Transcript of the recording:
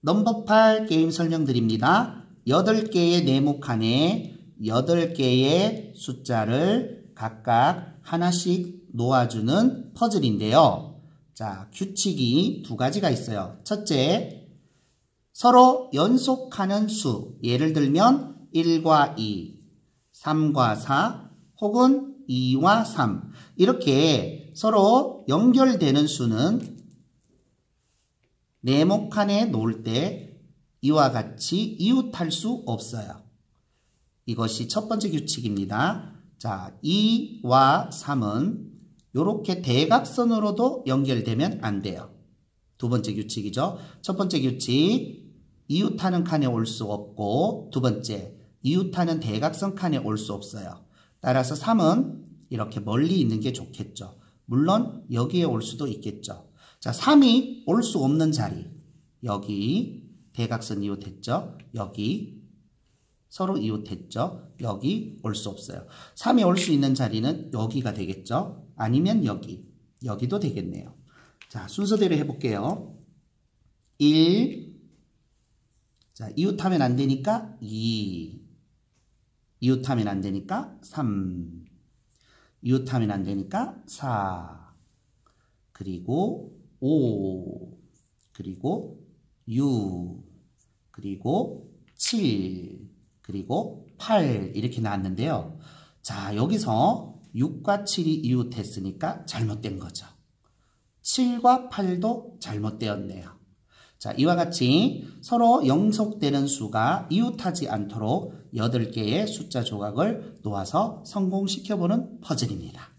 넘버 8 게임 설명드립니다. 8개의 네모 칸에 8개의 숫자를 각각 하나씩 놓아주는 퍼즐인데요. 자, 규칙이 두 가지가 있어요. 첫째, 서로 연속하는 수. 예를 들면 1과 2, 3과 4, 혹은 2와 3. 이렇게 서로 연결되는 수는 네모 칸에 놓을 때 이와 같이 이웃할 수 없어요. 이것이 첫 번째 규칙입니다. 자, 2와 3은 이렇게 대각선으로도 연결되면 안 돼요. 두 번째 규칙이죠. 첫 번째 규칙, 이웃하는 칸에 올 수 없고 두 번째, 이웃하는 대각선 칸에 올 수 없어요. 따라서 3은 이렇게 멀리 있는 게 좋겠죠. 물론 여기에 올 수도 있겠죠. 자, 3이 올 수 없는 자리. 여기 대각선 이웃했죠. 여기 서로 이웃했죠. 여기 올 수 없어요. 3이 올 수 있는 자리는 여기가 되겠죠. 아니면 여기. 여기도 되겠네요. 자, 순서대로 해볼게요. 1. 자, 이웃하면 안 되니까 2. 이웃하면 안 되니까 3. 이웃하면 안 되니까 4. 그리고 5. 그리고 6. 그리고 7. 그리고 8. 이렇게 나왔는데요. 자, 여기서 6과 7이 이웃했으니까 잘못된 거죠. 7과 8도 잘못되었네요. 자, 이와 같이 서로 영속되는 수가 이웃하지 않도록 8개의 숫자 조각을 놓아서 성공시켜보는 퍼즐입니다.